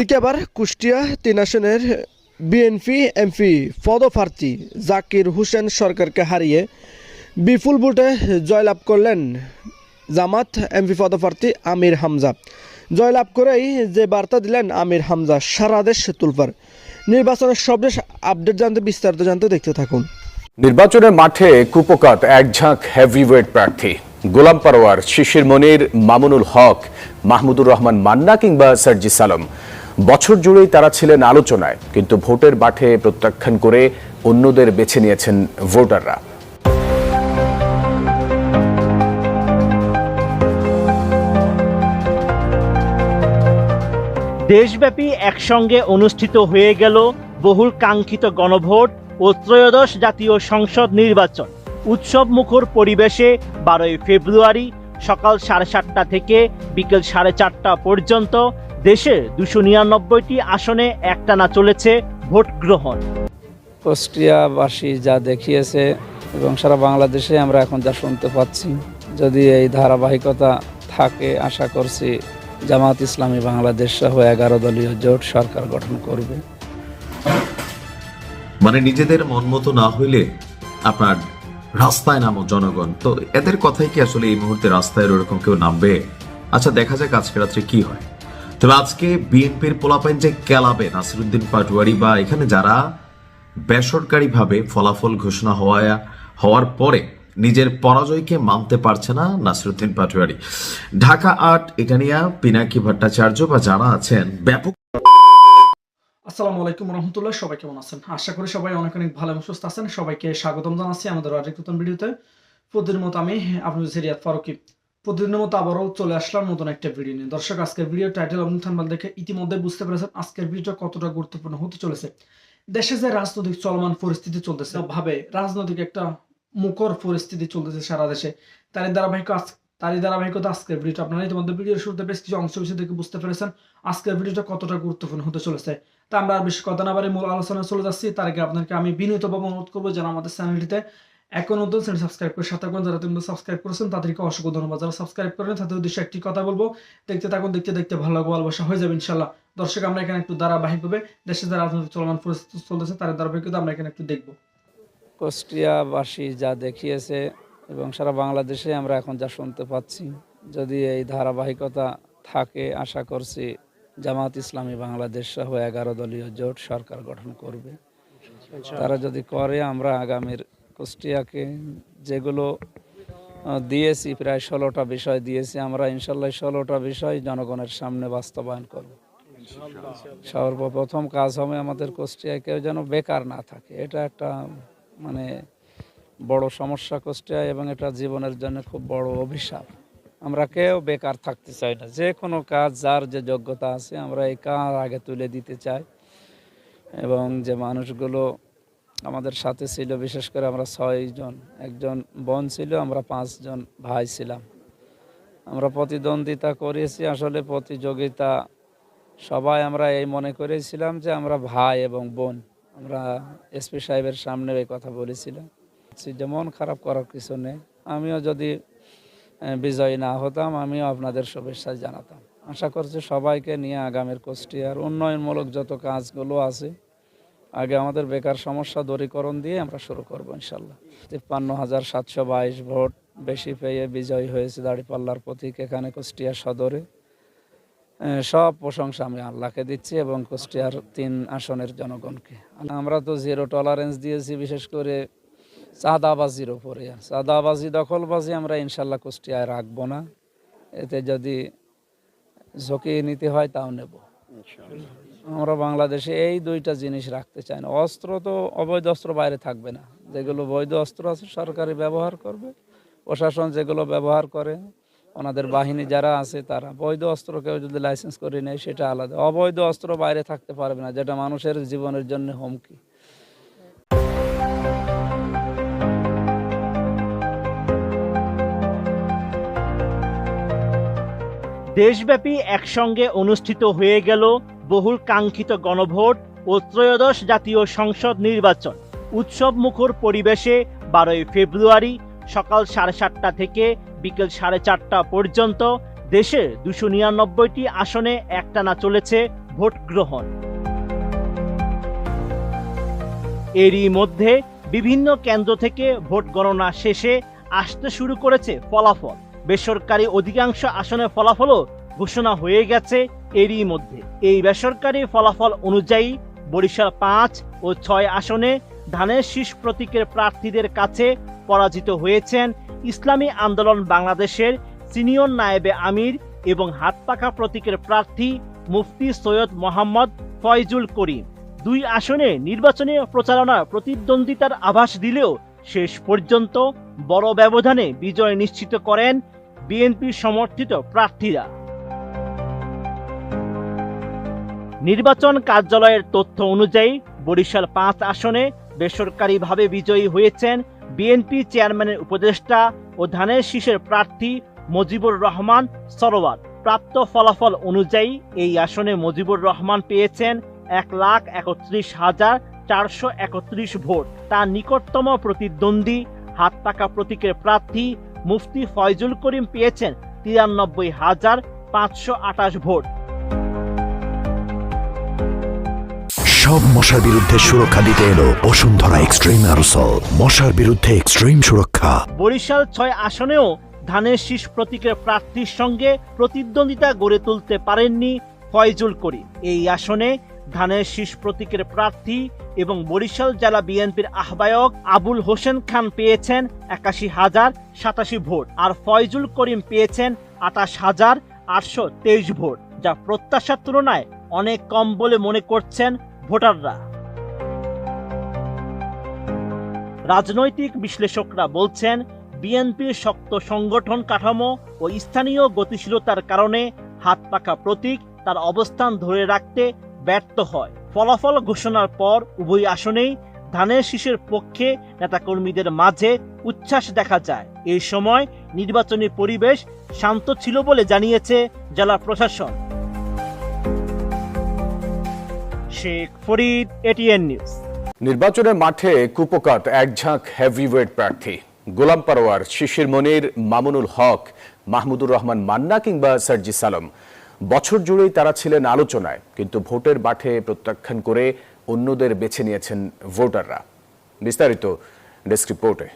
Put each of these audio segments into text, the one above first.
এদিকে আবার কুষ্টিয়া তিন আসনের বিএনপি এমপি পদপ্রার্থী জাকির হোসেন সরকারকে হারিয়ে বিপুল ভোটে জয়লাভ করলেন জামাত এমপি পদপ্রার্থী আমির হামজা। জয়লাভ করেই যে বার্তা দিলেন আমির হামজা, সারা দেশ তুলপার। নির্বাচনের সবশেষ আপডেট জানতে বিস্তারিত জানতে দেখতে থাকুন। নির্বাচনের মাঠে কুপকাত এক ঝাঁক হেভিওয়েট প্রার্থী। গোলাম পারোয়ার, শিশির মনির, মামুনুল হক, মাহমুদুর রহমান মান্না কিংবা সার্জি সালাম। বছর জুড়েই তারা ছিলেন আলোচনায়, কিন্তু ভোটের মাঠে প্রত্যাখ্যান করে অন্যদের বেছে নিয়েছেন ভোটাররা। দেশব্যাপী একসঙ্গে অনুষ্ঠিত হয়ে গেল বহুল কাঙ্ক্ষিত গণভোট ও ত্রয়োদশ জাতীয় সংসদ নির্বাচন। উৎসব মুখর পরিবেশে বারোই ফেব্রুয়ারি সকাল সাড়ে সাতটা থেকে বিকেল সাড়ে চারটা পর্যন্ত দেশের দুশো নিরানব্বইটি আসনে একটানা চলেছে ভোট গ্রহণ। কুষ্টিয়াবাসী যা দেখিয়েছে এবং সারা বাংলাদেশে আমরা এখন যা শুনতে পাচ্ছি যদি এই ধারাবাহিকতা থাকে আশা করছি জামাত ইসলামী বাংলাদেশ সহ এগারো দলীয় জোট সরকার গঠন করবে। মানে নিজেদের মন মতো না হইলে আপনার রাস্তায় নামো জনগণ। তো এদের কথাই কি আসলে এই মুহূর্তে রাস্তায় ওরকম কেউ নামবে? আচ্ছা দেখা যাক আজকে রাত্রে কি হয়। তবে আজকে বিএনপির পোলাপাইন যে কেলাবে নাসিরুদ্দিন পাটুয়ারি বা এখানে যারা বেসরকারিভাবে ফলাফল ঘোষণা হওয়া হওয়ার পরে নিজের পরাজয়কে মানতে পারছে না নাসিরুদ্দিন পাটুয়ারি। ঢাকা আট, এটা নিয়ে পিনাকি ভট্টাচার্য বা যারা আছেন, ব্যাপক আসসালামু আলাইকুম রহমতুল্লাহ, সবাই কেমন আছেন? আশা করি সবাই অনেক অনেক ভালো এবং সুস্থ আছেন। সবাইকে স্বাগতম জানাচ্ছি আমাদের আরেক নতুন ভিডিওতে। প্রতিদিনের মতো আমি আপনার ফারুকি। প্রতিদিনের মতো আবারও চলে আসলাম নতুন একটা ভিডিও নিয়ে। দর্শক, আজকের ভিডিও টাইটেল এবং থাম্বনেল দেখে ইতিমধ্যে বুঝতে পেরেছেন আজকের ভিডিওটা কতটা গুরুত্বপূর্ণ হতে চলেছে। দেশে যে রাজনৈতিক চলমান পরিস্থিতি চলতেছে, ভাবে রাজনৈতিক একটা মুখর পরিস্থিতি চলতেছে সারা দেশে। তারই ধারাবাহিক তারই ধারাবাহিকতা আজকের ভিডিওটা আপনারা ইতিমধ্যে ভিডিওর শুরুতে বেশ কিছু অংশ বিষয় দেখে বুঝতে পেরেছেন আজকের ভিডিওটা কতটা গুরুত্বপূর্ণ হতে চলেছে। তা আমরা আর বেশি কথা না বাড়ি মূল আলোচনায় চলে যাচ্ছি। তার আগে আপনাকে আমি বিনীতভাবে অনুরোধ করব যেন আমাদের চ্যানেলটিতে এখন নতুন চ্যানেল সাবস্ক্রাইব করে সাথে যারা তুমি সাবস্ক্রাইব করেছেন তাদেরকে অসংখ্য ধন্যবাদ। যারা সাবস্ক্রাইব করেন তাদের উদ্দেশ্যে একটি কথা বলব। দেখতে থাকুন দেখতে দেখতে ভালো লাগবে ভালোবাসা হয়ে যাবে ইনশাল্লাহ দর্শক আমরা এখানে একটু ধারাবাহিকভাবে দেশে যে রাজনৈতিক চলমান পরিস্থিতি চলতেছে তার ধারাবাহিকতা আমরা এখানে একটু দেখব। কুষ্টিয়াবাসী যা দেখিয়েছে এবং সারা বাংলাদেশে আমরা এখন যা শুনতে পাচ্ছি যদি এই ধারাবাহিকতা থাকে আশা করছি জামাত ইসলামী বাংলাদেশ সহ এগারো দলীয় জোট সরকার গঠন করবে। তারা যদি করে আমরা আগামীর কুষ্টিয়াকে যেগুলো দিয়েছি, প্রায় ষোলোটা বিষয় দিয়েছি আমরা, ইনশাল্লাহ ষোলোটা বিষয় জনগণের সামনে বাস্তবায়ন করব। সর্বপ্রথম কাজ হবে আমাদের কুষ্টিয়ায় কেউ যেন বেকার না থাকে। এটা একটা মানে বড় সমস্যা কুষ্টিয়ায় এবং এটা জীবনের জন্য খুব বড় অভিশাপ। আমরা কেউ বেকার থাকতে চাই না। যে কোনো কাজ, যার যে যোগ্যতা আছে, আমরা এই কাজ আগে তুলে দিতে চাই। এবং যে মানুষগুলো আমাদের সাথে ছিল, বিশেষ করে আমরা ছয়জন একজন বোন ছিল, আমরা পাঁচজন ভাই ছিলাম। আমরা প্রতিদ্বন্দ্বিতা করেছি, আসলে প্রতিযোগিতা সবাই আমরা এই মনে করেছিলাম যে আমরা ভাই এবং বোন। আমরা এসপি সাহেবের সামনে এই কথা বলেছিলাম। যে মন খারাপ করার কিছু নেই। আমিও যদি বিজয়ী না হতাম, আমিও আপনাদের শুভেচ্ছা জানাতাম। আশা করছি সবাইকে নিয়ে আগামীর কুষ্টিয়ার উন্নয়নমূলক যত কাজগুলো আছে আগে আমাদের বেকার সমস্যা দূরীকরণ দিয়ে আমরা শুরু করব ইনশাল্লাহ তিপ্পান্ন হাজার সাতশো বাইশ ভোট বেশি পেয়ে বিজয়ী হয়েছে দাড়িপাল্লার প্রতীক এখানে কুষ্টিয়া সদরে। সব প্রশংসা আমি আল্লাহকে দিচ্ছি এবং কুষ্টিয়ার তিন আসনের জনগণকে। আমরা তো জিরো টলারেন্স দিয়েছি, বিশেষ করে চাঁদাবাজির উপরে। চাঁদাবাজি, দখলবাজি আমরা ইনশাল্লাহ কুষ্টিয়ায় রাখব না। এতে যদি ঝুঁকি নিতে হয় তাও নেব। আমরা বাংলাদেশে এই দুইটা জিনিস রাখতে চাই না। অস্ত্র তো অবৈধ অস্ত্র বাইরে থাকবে না। যেগুলো বৈধ অস্ত্র আছে সরকারি ব্যবহার করবে। প্রশাসন যেগুলো ব্যবহার করে, ওনাদের বাহিনী যারা আছে তারা। বৈধ অস্ত্র কেউ যদি লাইসেন্স করে নেয়, সেটা আলাদা। অবৈধ অস্ত্র বাইরে থাকতে পারবে না, যেটা মানুষের জীবনের জন্য হুমকি। দেশব্যাপী একসঙ্গে অনুষ্ঠিত হয়ে গেল বহুল কাঙ্ক্ষিত গণভোট ও ত্রয়োদশ জাতীয় সংসদ নির্বাচন উৎসব মুখর পরিবেশে বারোই ফেব্রুয়ারি সকাল সাড়ে সাতটা থেকে বিকেল সাড়ে চারটা পর্যন্ত দেশের দুশো নিরানব্বইটি আসনে একটানা চলেছে ভোট গ্রহণ। এরই মধ্যে বিভিন্ন কেন্দ্র থেকে ভোট গণনা শেষে আসতে শুরু করেছে ফলাফল। বেসরকারি অধিকাংশ আসনের ফলাফলও ঘোষণা হয়ে গেছে এরই মধ্যে। এই বেসরকারি ফলাফল অনুযায়ী বরিশাল পাঁচ ও ছয় আসনে ধানের শীষ প্রতীকের প্রার্থীদের কাছে পরাজিত হয়েছেন ইসলামী আন্দোলন বাংলাদেশের সিনিয়র নায়েবে আমির এবং হাতপাখা প্রতীকের প্রার্থী মুফতি সৈয়দ মোহাম্মদ ফয়জুল করিম। দুই আসনে নির্বাচনী প্রচারণার প্রতিদ্বন্দ্বিতার আভাস দিলেও শেষ পর্যন্ত বড় ব্যবধানে বিজয় নিশ্চিত করেন বিএনপি সমর্থিত প্রার্থীরা। নির্বাচন কার্যালয়ের তথ্য অনুযায়ী বরিশাল পাঁচ আসনে বেসরকারিভাবে বিজয়ী হয়েছেন বিএনপি চেয়ারম্যানের উপদেষ্টা ও ধানের শীষের প্রার্থী মজিবুর রহমান সরোয়ার। প্রাপ্ত ফলাফল অনুযায়ী এই আসনে মজিবুর রহমান পেয়েছেন এক লাখ একত্রিশ হাজার চারশো একত্রিশ ভোট। তার নিকটতম প্রতিদ্বন্দ্বী হাত পাকা প্রতীকের প্রার্থী মুফতি ফয়জুল করিম পেয়েছেন তিরানব্বই হাজার পাঁচশো আঠাশ ভোট। সব মশার বিরুদ্ধে সুরক্ষা দিতে এলো বসুন্ধরা এক্সট্রিম অ্যারোসল। মশার বিরুদ্ধে এক্সট্রিম সুরক্ষা। বরিশাল ছয় আসনেও ধানের শীষ প্রতীকের প্রার্থীর সঙ্গে প্রতিদ্বন্দ্বিতা গড়ে তুলতে পারেননি ফয়জুল করিম। এই আসনে ধানের শীষ প্রতীকের প্রার্থী এবং বরিশাল জেলা বিএনপির আহ্বায়ক আবুল হোসেন খান পেয়েছেন একাশি হাজার সাতাশি ভোট আর ফয়জুল করিম পেয়েছেন আঠাশ হাজার আটশো তেইশ ভোট, যা প্রত্যাশার তুলনায় অনেক কম বলে মনে করছেন ভোটাররা। রাজনৈতিক বিশ্লেষকরা বলছেন, বিএনপির শক্ত সংগঠন কাঠামো ও স্থানীয় গতিশীলতার কারণে হাত পাকা প্রতীক তার অবস্থান ধরে রাখতে ব্যর্থ হয়। ফলাফল ঘোষণার পর উভয় আসনেই ধানের শীষের পক্ষে নেতাকর্মীদের মাঝে উচ্ছ্বাস দেখা যায়। এই সময় নির্বাচনী পরিবেশ শান্ত ছিল বলে জানিয়েছে জেলা প্রশাসন। শেখ ফরিদ এটিএন নিউজ নির্বাচনের মাঠে কুপকাত এক ঝাঁক হেভিওয়েট প্রার্থী। গোলাম পারোয়ার, শিশির মনির, মামুনুল হক, মাহমুদুর রহমান মান্না কিংবা সার্জি সালম। বছর জুড়েই তারা ছিলেন আলোচনায়, কিন্তু ভোটের মাঠে প্রত্যাখ্যান করে অন্যদের বেছে নিয়েছেন ভোটাররা। বিস্তারিত ডেস্ক রিপোর্টে।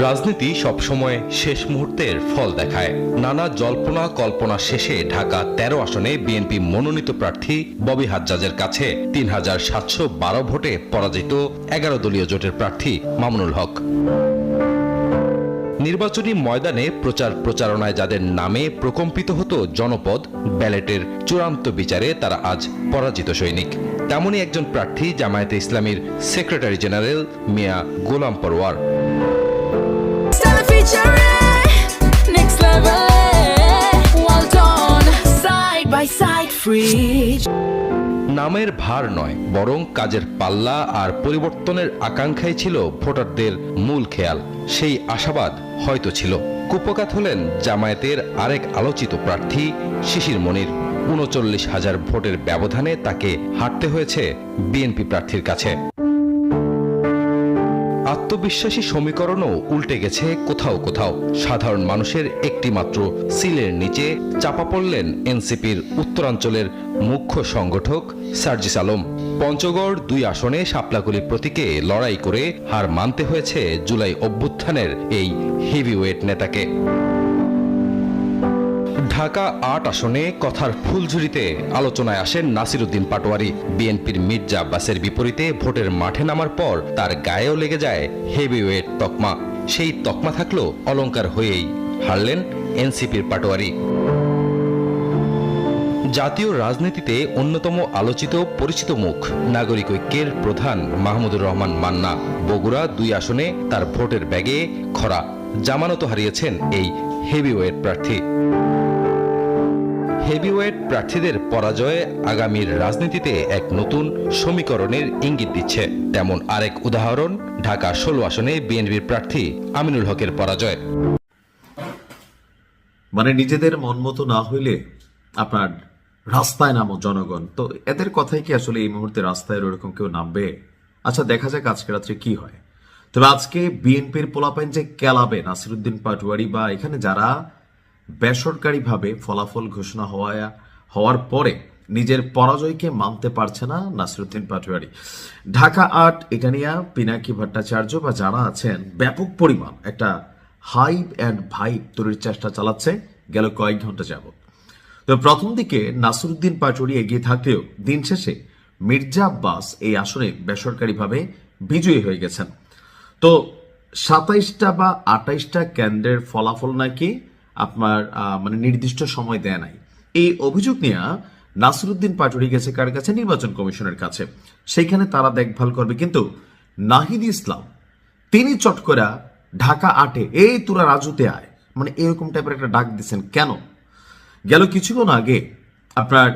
রাজনীতি সবসময় শেষ মুহূর্তের ফল দেখায়। নানা জল্পনা কল্পনা শেষে ঢাকা তেরো আসনে বিএনপি মনোনীত প্রার্থী ববি হাজ্জাজের কাছে তিন হাজার সাতশো বারো ভোটে পরাজিত এগারো দলীয় জোটের প্রার্থী মামুনুল হক। নির্বাচনী ময়দানে প্রচার প্রচারণায় যাদের নামে প্রকম্পিত হতো জনপদ, ব্যালেটের চূড়ান্ত বিচারে তারা আজ পরাজিত সৈনিক। তেমনই একজন প্রার্থী জামায়াতে ইসলামীর secretary general Mia Golam Stella নামের ভার নয়, বরং কাজের পাল্লা আর পরিবর্তনের আকাঙ্ক্ষাই ছিল ভোটারদের মূল খেয়াল। সেই আশাবাদ হয়তো ছিল। কুপকাত হলেন জামায়াতের আরেক আলোচিত প্রার্থী শিশির মনির। উনচল্লিশ হাজার ভোটের ব্যবধানে তাকে হাঁটতে হয়েছে বিএনপি প্রার্থীর কাছে। আত্মবিশ্বাসী সমীকরণও উল্টে গেছে কোথাও কোথাও। সাধারণ মানুষের একটিমাত্র সিলের নিচে চাপা পড়লেন এনসিপির উত্তরাঞ্চলের মুখ্য সংগঠক সার্জিস আলম। পঞ্চগড় দুই আসনে শাপলাগুলি প্রতীকে লড়াই করে হার মানতে হয়েছে জুলাই অভ্যুত্থানের এই হেভিওয়েট নেতাকে। ঢাকা আট আসনে কথার ফুলঝুরিতে আলোচনায় আসেন নাসিরুদ্দিন পাটোয়ারি। বিএনপির মির্জা আব্বাসের বিপরীতে ভোটের মাঠে নামার পর তার গায়েও লেগে যায় হেভিওয়েট তকমা। সেই তকমা থাকল অলংকার হয়েই হারলেন এনসিপির পাটোয়ারি। জাতীয় রাজনীতিতে অন্যতম আলোচিত পরিচিত মুখ নাগরিক ঐক্যের প্রধান মাহমুদুর রহমান মান্না। বগুড়া দুই আসনে তার ভোটের ব্যাগে খরা। জামানত হারিয়েছেন এই হেভিওয়েট প্রার্থী। হেভিওয়েট প্রার্থীদের পরাজয়ে আগামীর রাজনীতিতে এক নতুন সমীকরণের ইঙ্গিত দিচ্ছে। তেমন আরেক উদাহরণ, ঢাকা ষোলো আসনে বিএনপির প্রার্থী আমিনুল হকের পরাজয়। মানে নিজেদের মন মতো না হইলে আপনার রাস্তায় নামো জনগণ। তো এদের কথাই কি আসলে এই মুহূর্তে রাস্তায় ওরকম কেউ নামবে? আচ্ছা দেখা যাক আজকে রাত্রে কি হয়। তবে আজকে বিএনপির পোলাপাইন যে কেলাবে, নাসিরুদ্দিন পাটুয়ারি বা এখানে যারা বেসরকারিভাবে ফলাফল ঘোষণা হওয়া হওয়ার পরে নিজের পরাজয়কে মানতে পারছে না নাসিরুদ্দিন পাটোয়ারি। ঢাকা আট এটা নিয়ে পিনাকি ভট্টাচার্য বা যারা আছেন, ব্যাপক পরিমাণ একটা হাইপ অ্যান্ড ভাইপ তৈরির চেষ্টা চালাচ্ছে গেল কয়েক ঘণ্টা যাবত তো প্রথম দিকে নাসিরুদ্দিন পাটোয়ারি এগিয়ে থাকলেও দিন শেষে মির্জা আব্বাস এই আসনে বেসরকারিভাবে বিজয়ী হয়ে গেছেন। তো সাতাইশটা বা আটাইশটা কেন্দ্রের ফলাফল নাকি আপনার মানে নির্দিষ্ট সময় দেয় নাই। এই অভিযোগ নিয়ে নাসিরুদ্দিন পাটুরি গেছে কার কাছে? নির্বাচন কমিশনের কাছে। সেইখানে তারা দেখভাল করবে। কিন্তু নাহিদ ইসলাম, তিনি চট করে ঢাকা আটে, এই তোরা রাজুতে আয়। মানে এরকম টাইপের একটা ডাক দিচ্ছেন কেন? গেল কিছুক্ষণ আগে আপনার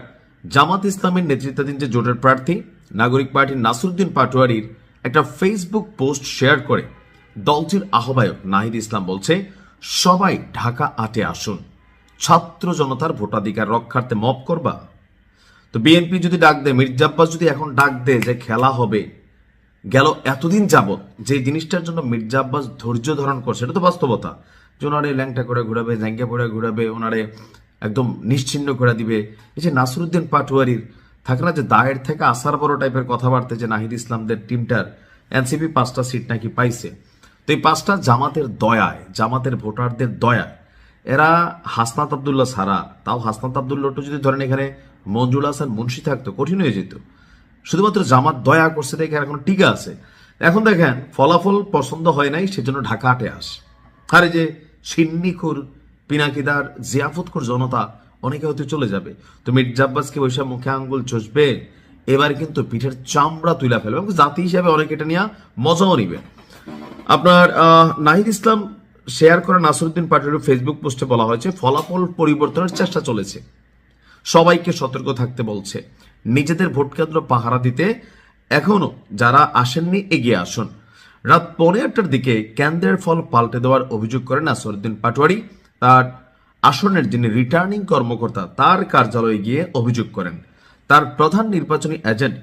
জামাত ইসলামের নেতৃত্বাধীন যে জোটের প্রার্থী, নাগরিক পার্টির নাসরুদ্দিন পাটোয়ারির একটা ফেসবুক পোস্ট শেয়ার করে দলটির আহ্বায়ক নাহিদ ইসলাম বলছে সবাই ঢাকা আটে আসুন। ছাত্র জনতার ভোটাধিকার রক্ষার্থে মপ করবা? তো বিএনপি যদি ডাক দেয়, মির্জা আব্বাস যদি এখন ডাক দেয় যে খেলা হবে, গেল এতদিন যাবত যে জিনিসটার জন্য মির্জা আব্বাস ধৈর্য ধারণ করছে এটা তো বাস্তবতা। যে ওনারে ল্যাংটা করে ঘুরাবে, জ্যাঙ্গা পরে ঘুরাবে, ওনারে একদম নিশ্চিন্ন করে দিবে। এই যে নাসরুদ্দিন পাটোয়ারির, থাকে না যে দায়ের থেকে আসার বড় টাইপের কথাবার্তা যে নাহিদ ইসলামদের টিমটার এনসিপি পাঁচটা সিট নাকি পাইছে? তো এই পাঁচটা জামাতের দয়ায়, জামাতের ভোটারদের দয়ায়, এরা হাসনাত আবদুল্লাহ সারা তাও হাসনাত আবদুল্লাহটা যদি ধরেন এখানে মঞ্জুল হাসান মুন্সি থাকতো, কঠিন হয়ে যেত। শুধুমাত্র জামাত দয়া করছে দেখে এখন টিকা আছে। এখন দেখেন, ফলাফল পছন্দ হয় নাই, সেজন্য ঢাকা আটে আস। আর যে সিন্নিখুর, পিনাকিদার, জিয়াফতখুর জনতা, অনেকে হয়তো চলে যাবে। তো মির্জা আব্বাসকে বৈশাখ মুখে আঙ্গুল চষবে, এবার কিন্তু পিঠের চামড়া তুলে ফেলবে। জাতি হিসাবে অনেকে এটা নিয়ে মজাও নিবে আপনার নাহিদ ইসলাম শেয়ার করা নাসরুদ্দিন পাটোয়ারির ফেসবুক পোস্টে বলা হয়েছে, ফলাফল পরিবর্তনের চেষ্টা চলেছে। সবাইকে সতর্ক থাকতে বলছে। নিজেদের ভোট কেন্দ্র পাহারা দিতে এখনও যারা আসেননি এগিয়ে আসুন। রাত পৌনে আটটার দিকে কেন্দ্রের ফল পাল্টে দেওয়ার অভিযোগ করেন নাসরুদ্দিন পাটোয়ারি। তার আসনের যিনি রিটার্নিং কর্মকর্তা, তার কার্যালয়ে গিয়ে অভিযোগ করেন। তার প্রধান নির্বাচনী এজেন্ট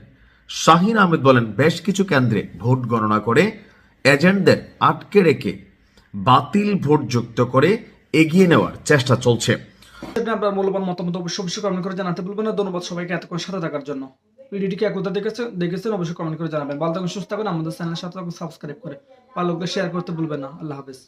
শাহিন আহমেদ বলেন, বেশ কিছু কেন্দ্রে ভোট গণনা করে এজেন্টদের আটকে রেখে বাতিল ভোট যুক্ত করে এগিয়ে নেওয়ার চেষ্টা চলছে। আপনি আপনার মূল্যবান মতামত অবশ্যই অবশ্যই কমেন্ট করে জানাতে ভুলবেন না। ধন্যবাদ সবাইকে এতক্ষণ সাথে থাকার জন্য। ভিডিওটিকে একতা দেখেছে দেখেছেন অবশ্যই কমেন্ট করে জানাবেন। ভালো থাকুন, সুস্থ থাকুন। আমাদের চ্যানেলের সাথে সাবস্ক্রাইব করে ভালো শেয়ার করতে ভুলবেন না। আল্লাহ হাফেজ।